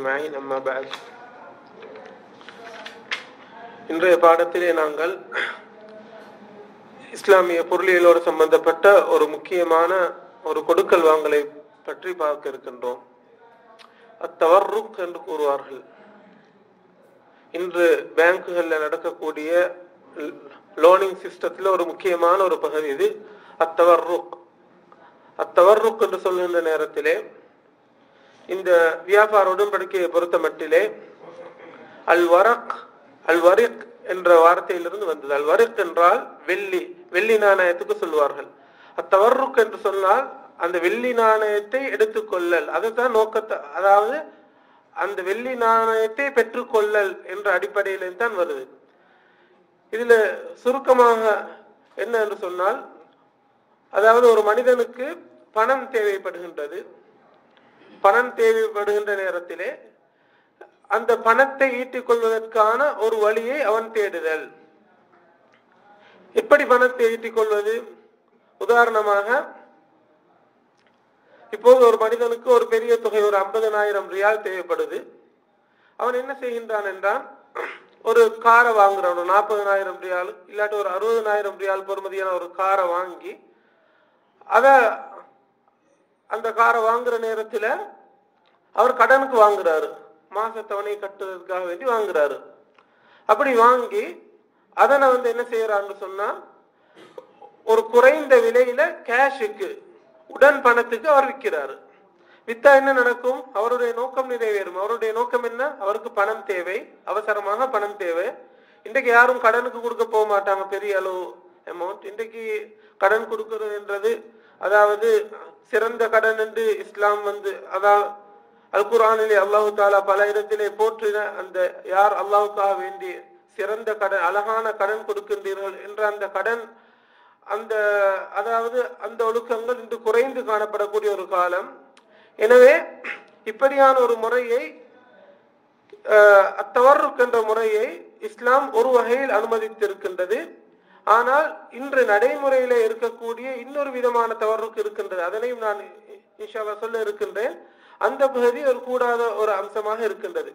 أجمعين أما بعد இன்றைய பாடத்திலே நாங்கள் இஸ்லாமிய பொருளியலோடு சம்பந்தப்பட்ட ஒரு முக்கியமான ஒரு கொடுக்கல் வாங்கலை பற்றி பார்க்க இருக்கின்றோம் அத்தவர்ருக் என்று கூறுவார்கள் இன்று பேங்குகள்ல நடக்கக்கூடிய லோனிங் சிஸ்டத்துல ஒரு முக்கியமான ஒரு பகுதி இது அத்தவர்ருக் அத்தவர்ருக் என்று சொல்கின்ற நேரத்திலே இந்த வியாபார உடன்படிக்கையை பொறுத்த மட்டிலே அல் வரக் அல் வரிக் என்ற வார்த்தையிலிருந்து வந்தது. அல் வரிக் என்றால் வெள்ளி வெள்ளி நாணயத்துக்கு சொல்வார்கள் அத்தவருக் என்று சொன்னால் அந்த வெள்ளி நாணயத்தை எடுத்துக்கொள்ளல். அதுதான் நோக்கத்தை அதாவது அந்த வெள்ளி நாணயத்தை பெற்றுக்கொள்ளல் என்ற அடிப்படையில தான் வருது. இதுல சுருக்கமாக என்ன என்று சொன்னால் அதாவது ஒரு மனிதனுக்கு பணம் தேவைப்படுகின்றது. பணம் தேவைப்படுகின்ற நேரத்திலே அந்த பணத்தை ஈட்டிக் கொள்வதற்கான ஒரு வழியை அவன் தேடுதல். எப்படி பணத்தை ஈட்டிக் கொள்வது உதாரணமாக இப்போது ஒரு மனிதனுக்கு ஒரு பெரிய தொகை ஒரு ஐம்பதனாயிரம் ரியால் தேவைப்படுது. அவன் என்ன செய்கின்றான் என்றால் ஒரு காரை வாங்குறான் ஒரு நாற்பதனாயிரம் ரியால் இல்லாட்டி ஒரு அறுபதனாயிரம் ரியால் பொறுமதியான ஒரு காரை வாங்கி அத அந்த காரை வாங்குற நேரத்துல அவர் கடனுக்கு வாங்குறாரு. மாசத்தவணை கட்டுறதுக்காக வேண்டி வாங்குறாரு. அப்படி வாங்கி அதனை வந்து என்ன செய்யறான்னு சொன்னா ஒரு குறைந்த விலையில கேஷுக்கு உடன் பணத்துக்கு அவர் விற்கிறாரு. வித்தா என்ன நடக்கும்? அவருடைய நோக்கம் நிறைவேறும். அவருடைய நோக்கம் என்ன? அவருக்கு பணம் தேவை. அவசரமாக பணம் தேவை. இன்றைக்கு யாரும் கடனுக்கு கொடுக்க போக மாட்டாங்க. பெரிய அளவு அமௌண்ட் இன்றைக்கு கடன் கொடுக்கறதுன்றது அதாவது சிறந்த கடன் என்று இஸ்லாம் வந்து அதாவது அல் குரானிலே அல்லாஹு தாலா பல இடத்திலே போற்றின அந்த யார் அல்லாஹுக்காக வேண்டி சிறந்த கடன் அழகான கடன் கொடுக்கின்றீர்கள் என்ற அந்த கடன் அந்த அதாவது அந்த ஒழுக்கங்கள் இன்று குறைந்து காணப்படக்கூடிய ஒரு காலம். எனவே இப்படியான ஒரு முறையை அத்தவருக்கு என்ற முறையை இஸ்லாம் ஒரு வகையில் அனுமதித்திருக்கின்றது. ஆனால் இன்று நடைமுறையில இருக்கக்கூடிய இன்னொரு விதமான தவறுக்கு இருக்கின்றது. அதனையும் நான் இன்ஷால்லா சொல்ல இருக்கின்றேன். அந்த பகுதி ஒரு கூடாத ஒரு அம்சமாக இருக்கின்றது.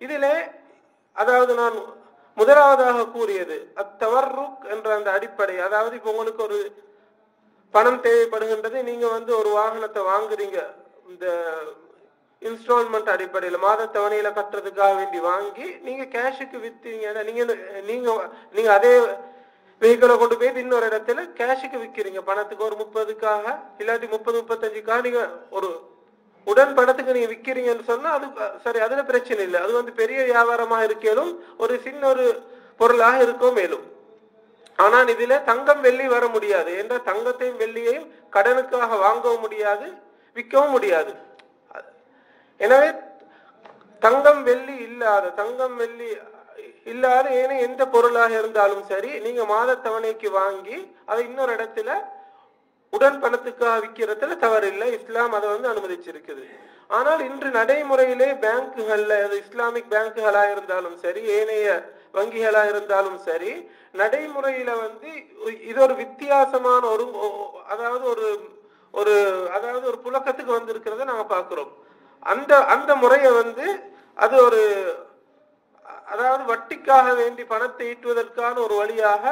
இதிலே அதாவது நான் முதலாவதாக கூறியது அத்தவர்ருக் என்ற அந்த அடிப்படை அதாவது இப்போ உங்களுக்கு ஒரு பணம் தேவைப்படுகின்றது நீங்க வந்து ஒரு வாகனத்தை வாங்குறீங்க இந்த இன்ஸ்டால்மெண்ட் அடிப்படையில் மாத தவணையில கட்டுறதுக்காக வேண்டி வாங்கி நீங்க கேஷுக்கு வித்தீங்க நீங்க நீங்க நீங்க அதே வெஹிக்கிளை கொண்டு போய் இன்னொரு இடத்துல கேஷுக்கு விற்கிறீங்க பணத்துக்கு ஒரு முப்பதுக்காக இல்லாட்டி முப்பது முப்பத்தஞ்சுக்காக நீங்க ஒரு உடன் பணத்துக்கு நீங்க விற்கிறீங்கன்னு சொன்னா அது சரி அதுல பிரச்சனை இல்லை. அது வந்து பெரிய வியாபாரமா இருக்கேலும் ஒரு சின்ன ஒரு பொருளாக இருக்கோ மேலும். ஆனால் இதுல தங்கம் வெள்ளி வர முடியாது. என்ற தங்கத்தையும் வெள்ளியையும் கடனுக்காக வாங்கவும் முடியாது விற்கவும் முடியாது. எனவே தங்கம் வெள்ளி இல்லாத தங்கம் வெள்ளி இல்லாத ஏன்னா எந்த பொருளாக இருந்தாலும் சரி நீங்க மாத தவணைக்கு வாங்கி அதை இன்னொரு இடத்துல உடன் பணத்துக்காக விற்கிறதுல தவறில்லை இஸ்லாம் அதை வந்து அனுமதிச்சிருக்குது. ஆனால் இன்று நடைமுறையிலே பேங்குகள்ல இஸ்லாமிக் பேங்குகளா இருந்தாலும் சரி ஏனைய வங்கிகளா இருந்தாலும் சரி நடைமுறையில வந்து இது ஒரு வித்தியாசமான ஒரு அதாவது ஒரு ஒரு அதாவது ஒரு புழக்கத்துக்கு வந்திருக்கிறத நாங்க பாக்குறோம் அந்த அந்த முறையை வந்து அது ஒரு அதாவது வட்டிக்காக வேண்டி பணத்தை ஈட்டுவதற்கான ஒரு வழியாக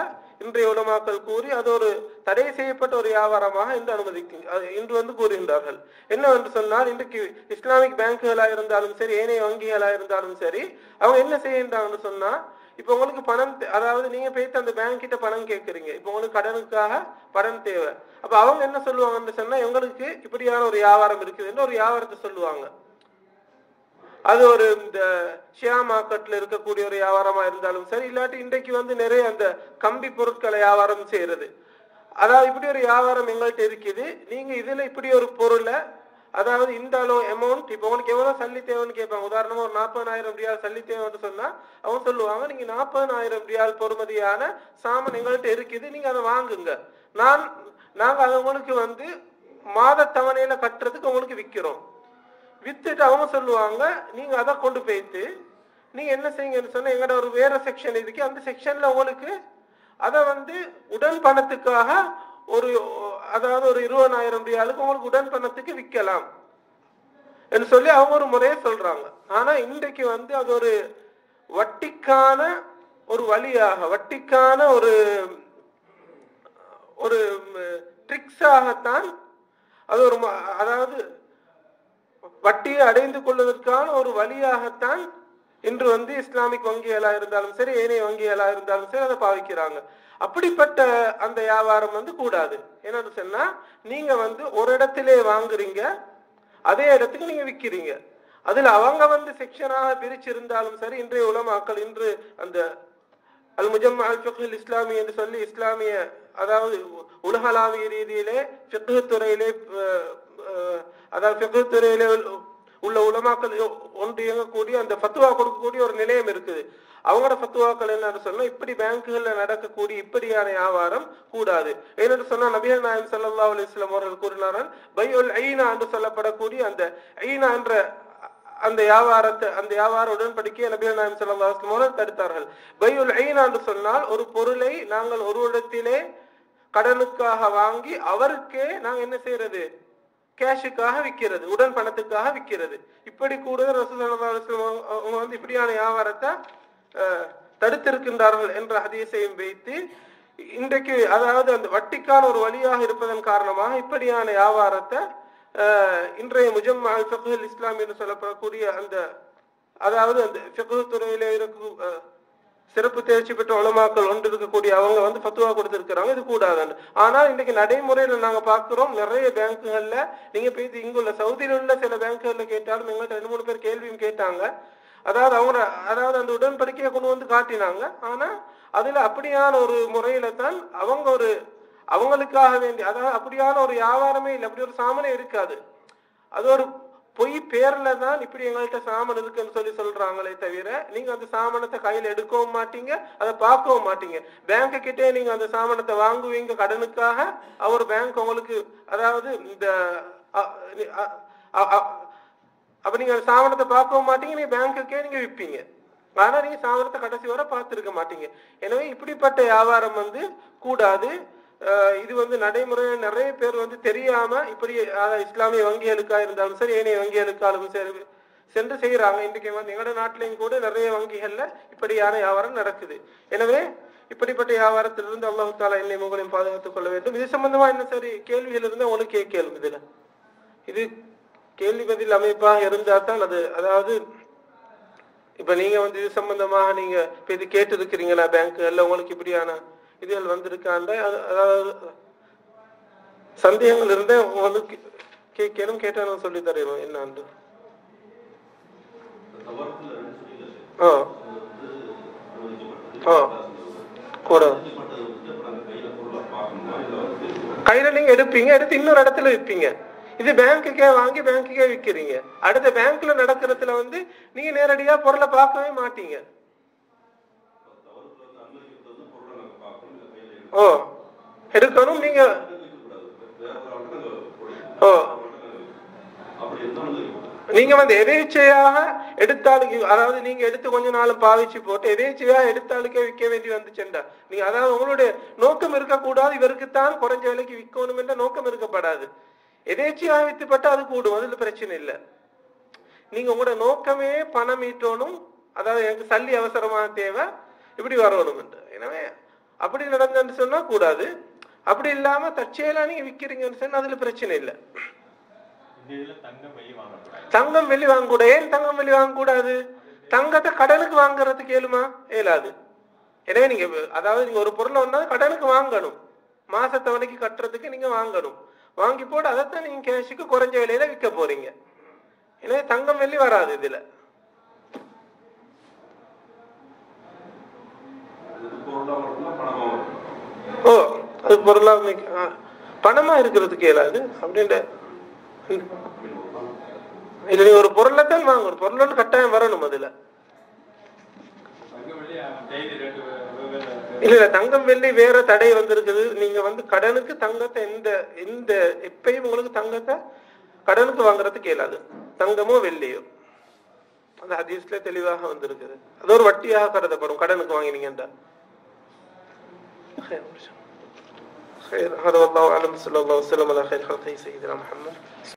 இன்றைய உலமாக்கள் கூறி அது ஒரு தடை செய்யப்பட்ட ஒரு வியாபாரமாக இன்று அனுமதிக்கு இன்று வந்து கூறுகின்றார்கள். என்னவென்று சொன்னால் இன்றைக்கு இஸ்லாமிக் பேங்குகளாக இருந்தாலும் சரி ஏனைய வங்கிகளாக இருந்தாலும் சரி அவங்க என்ன செய்கின்றாங்கன்னு சொன்னா இப்ப உங்களுக்கு பணம் அதாவது நீங்க போயிட்டு அந்த பேங்க் கிட்ட பணம் கேட்கறீங்க. இப்ப உங்களுக்கு கடனுக்காக பணம் தேவை. அப்ப அவங்க என்ன சொல்லுவாங்கன்னு சொன்னா எங்களுக்கு இப்படியான ஒரு வியாபாரம் இருக்குதுன்னு ஒரு வியாபாரத்தை சொல்லுவாங்க. அது ஒரு இந்த ஷேர் மார்க்கெட்ல இருக்கக்கூடிய ஒரு வியாபாரமா இருந்தாலும் சரி இல்லாட்டி இன்றைக்கு வந்து நிறைய அந்த கம்பி பொருட்களை வியாபாரம் செய்யறது. அதாவது இப்படி ஒரு வியாபாரம் எங்கள்கிட்ட இருக்குது. நீங்க இதுல இப்படி ஒரு பொருளை அதாவது இந்த அளவு அமௌண்ட் இப்போ உங்களுக்கு எவ்வளவு சல்லி தேவைன்னு கேட்பாங்க. உதாரணமா ஒரு நாற்பதாயிரம் ரியால் சல்லி தேவைன்னு சொன்னா அவங்க சொல்லுவாங்க நீங்க நாற்பதாயிரம் ரியால் பொறுமதியான சாமான் எங்கள்கிட்ட இருக்குது நீங்க அதை வாங்குங்க. நான் நாங்க அதை உங்களுக்கு வந்து மாத தவணையில கட்டுறதுக்கு உங்களுக்கு விற்கிறோம் வித்துட்டு அவங்க சொல்லுவாங்க. நீங்க அதை கொண்டு போயிட்டு நீங்க என்ன செய்யுங்கன்னு சொன்னா எங்கட ஒரு வேற செக்ஷன் இருக்கு. அந்த செக்ஷன்ல உங்களுக்கு அதை வந்து உடன் பணத்துக்காக ஒரு அதாவது ஒரு இருபதாயிரம் ரியாலுக்கு உங்களுக்கு உடன் பணத்துக்கு விற்கலாம் என்று சொல்லி அவங்க ஒரு முறையை சொல்றாங்க. ஆனா இன்றைக்கு வந்து அது ஒரு வட்டிக்கான ஒரு வழியாக வட்டிக்கான ஒரு ஒரு ட்ரிக்ஸாகத்தான் அது ஒரு ம- அதாவது வட்டியை அடைந்து கொள்வதற்கான ஒரு வழியாகத்தான் இன்று வந்து இஸ்லாமிக் வங்கிகளா இருந்தாலும் சரி ஏனைய வங்கிகளா இருந்தாலும் சரி அதை பாவிக்கிறாங்க. அப்படிப்பட்ட அந்த வியாபாரம் வந்து கூடாது. என்னன்னு சொன்னா நீங்க வந்து ஒரு இடத்திலே வாங்குறீங்க அதே இடத்துக்கு நீங்க விற்கிறீங்க அதுல அவங்க வந்து செக்ஷனாக பிரிச்சிருந்தாலும் சரி இன்றைய உலமாக்கள் இன்று அந்த அல் முஜம்மா அல் ஃபிக்ஹுல் இஸ்லாமி என்று சொல்லி இஸ்லாமிய அதாவது உலகளாவிய ரீதியிலே ஃபிக்ஹு துறையிலே அதாவது ஃபிக்ஹு துறையில உள்ள- உலமாக்கள் ஒன்று இயங்கக்கூடிய அந்த ஃபத்துவா கொடுக்கக்கூடிய ஒரு நிலையம் இருக்குது. அவங்களோட ஃபத்துவாக்கள் என்னன்னு சொன்னா இப்படி பேங்குகள்ல நடக்கக்கூடிய இப்படியான வியாபாரம் கூடாது. ஏன்னு சொன்னா நபிகள் நாயம் சல்லா அலிஸ்லாம் அவர்கள் கூறினார்கள் பையுல் ஐனா என்று சொல்லப்படக்கூடிய அந்த ஐனா என்ற அந்த வியாபாரத்தை அந்த வியாபார உடன்படிக்கையை நபிகள் நாயம் சல்லா அலுவலம் அவர்கள் தடுத்தார்கள். பையுல் ஐனா என்று சொன்னால் ஒரு பொருளை நாங்கள் ஒரு இடத்திலே கடனுக்காக வாங்கி அவருக்கே நாங்க என்ன செய்யறது? கேஷுக்காக விற்கிறது உடன் பணத்துக்காக விற்கிறது இப்படி கூட அவங்க வந்து இப்படியான வியாபாரத்தை தடுத்திருக்கின்றார்கள் என்ற ஹதீஸையும் வைத்து இன்றைக்கு அதாவது அந்த வட்டிக்கான ஒரு வழியாக இருப்பதன் காரணமாக இப்படியான வியாபாரத்தை இன்றைய முஜம் அல் இஸ்லாம் என்று சொல்லப்படக்கூடிய அந்த அதாவது அந்த ஃபிக்ஹு துறையிலே இருக்கும் சிறப்பு தேர்ச்சி பெற்ற உலமாக்கள் ஒன்று இருக்கக்கூடிய அவங்க வந்து ஃபத்துவா கொடுத்துருக்கிறாங்க இது கூடாதுன்னு. ஆனால் இன்னைக்கு நடைமுறையில் நாங்கள் பார்க்குறோம் நிறைய பேங்க்குகள்ல நீங்கள் போய் இங்குள்ள சவுதியில் உள்ள சில பேங்க்குகளில் கேட்டாலும் எங்கள்கிட்ட ரெண்டு மூணு பேர் கேள்வியும் கேட்டாங்க. அதாவது அவங்க அதாவது அந்த உடன்படிக்கையை கொண்டு வந்து காட்டினாங்க. ஆனால் அதில் அப்படியான ஒரு முறையில தான் அவங்க ஒரு அவங்களுக்காக வேண்டி அதாவது அப்படியான ஒரு வியாபாரமே இல்லை அப்படி ஒரு சாமனே இருக்காது. அது ஒரு பொய் பேர்ல தான் இப்படி எங்கள்கிட்ட சாமன் இருக்குன்னு சொல்லி சொல்றாங்களே தவிர நீங்க அந்த சாமானத்தை கையில எடுக்கவும் மாட்டீங்க அதை பார்க்கவும் மாட்டீங்க. பேங்க கிட்டே நீங்க அந்த சாமானத்தை வாங்குவீங்க கடனுக்காக. அவர் பேங்க் உங்களுக்கு அதாவது இந்த அப்ப நீங்க அந்த சாமானத்தை பார்க்கவும் மாட்டீங்க நீங்க பேங்க்குக்கே நீங்க விற்பீங்க ஆனா நீங்க சாமானத்தை கடைசி வர பார்த்திருக்க மாட்டீங்க. எனவே இப்படிப்பட்ட வியாபாரம் வந்து கூடாது. இது வந்து நடைமுறை நிறைய பேர் வந்து தெரியாம இப்படி இஸ்லாமிய வங்கிகளுக்கா இருந்தாலும் சரி ஏனைய வங்கிகளுக்காலும் சரி சென்று செய்யறாங்க. இன்றைக்கு வந்து எங்களோட நாட்டிலையும் கூட நிறைய வங்கிகள்ல இப்படியான வியாபாரம் நடக்குது. எனவே இப்படிப்பட்ட வியாபாரத்திலிருந்து அல்லாஹு தாலா என்னை உங்களையும் பாதுகாத்துக் கொள்ள வேண்டும். இது சம்பந்தமா என்ன சரி கேள்விகள் இருந்தா உங்களுக்கு கேள்வி இதுல. இது கேள்வி பதில் அமைப்பாக இருந்தா தான் அது அதாவது இப்ப நீங்க வந்து இது சம்பந்தமாக நீங்க இப்ப இது கேட்டு இருக்கிறீங்களா பேங்க்குகள்ல உங்களுக்கு இப்படியான இதுகள் வந்திருக்காண்ட அதாவது சந்தேகங்கள் இருந்தா உங்களுக்கு வந்து கேட்கணும் கேட்டா நான் சொல்லி தரணும் என்னான்னு ஆ. ஆ. கூட. கையில நீங்க எடுப்பீங்க எடுத்து இன்னொரு இடத்துல விற்பீங்க இது பேங்க்குக்கே வாங்கி பேங்க்குக்கே விக்கிறீங்க. அடுத்த பேங்க்ல நடக்கிறதுல வந்து நீங்க நேரடியா பொருளை பார்க்கவே மாட்டீங்க தவறுல வந்து அனுமதிக்கப்பட்டது வந்து பொருளை நாங்க பார்க்கணும் இல்ல கையில எடுக்கணும் ஓ எடுக்கணும் நீங்க. ஓ. நீங்க வந்து எதேச்சையாக எடுத்தாளுக்கு அதாவது நீங்க எடுத்து கொஞ்ச நாளும் பாவிச்சு போட்டு எதேச்சையா எடுத்தாளுக்கே விற்க வேண்டி வந்துச்சுண்டா நீங்க அதாவது உங்களுடைய நோக்கம் இருக்கக்கூடாது இவருக்குத்தான் குறைஞ்ச விலைக்கு விற்கணும் என்ற நோக்கம் இருக்கப்படாது. எதேச்சையாக வித்துப்பட்டா அது கூடும் அதுல பிரச்சனை இல்லை. நீங்க உங்களோட நோக்கமே பணம் ஈட்டணும் அதாவது எனக்கு சல்லி அவசரமான தேவை இப்படி வரணும் என்று. எனவே அப்படி நடந்ததுன்னு சொன்னா கூடாது. அப்படி இல்லாம தற்செயலா நீங்க விக்கிறீங்கன்னு சொன்னா அதுல பிரச்சனை இல்லை. தங்கம் வெள்ளி வாங்க கூட ஏன் தங்கம் வெள்ளி வாங்கக்கூடாது தங்கத்தை கடனுக்கு வாங்குறதுக்கு ஏழுமா? ஏலாது எனவே நீங்க அதாவது நீங்க ஒரு பொருளை வந்தாலும் கடனுக்கு வாங்கணும். மாசத்தவணைக்கு கட்டுறதுக்கு நீங்க வாங்கணும். வாங்கி போட்டு அதைத்தான் நீங்க கேஷுக்கு குறைஞ்ச விலையில விற்க போறீங்க. எனவே தங்கம் வெள்ளி வராது இதுல இது பொருளா வரணும்னா பணமா வரணும் ஓ அது பொருளா பணமா இருக்கிறதுக்கு இயலாது அப்படின்ற இல்ல நீங்க ஒரு பொருளை தான் ஒரு பொருள் கட்டாயம் வரணும் அதுல. இல்ல இல்ல தங்கம் வெள்ளி வேற தடை வந்திருக்குது. நீங்க வந்து கடனுக்கு தங்கத்தை எந்த எந்த எப்பயும் உங்களுக்கு தங்கத்தை கடனுக்கு வாங்குறதுக்கு இயலாது. தங்கமோ வெள்ளியோ. அந்த ஹதீஸ்ல தெளிவாக வந்திருக்குது. அது ஒரு வட்டியாக கருதப்படும். கடனுக்கு வாங்கினீங்கன்றா خير. هذا والله أعلم. صلى الله وسلم على خير خلقه سيدنا محمد.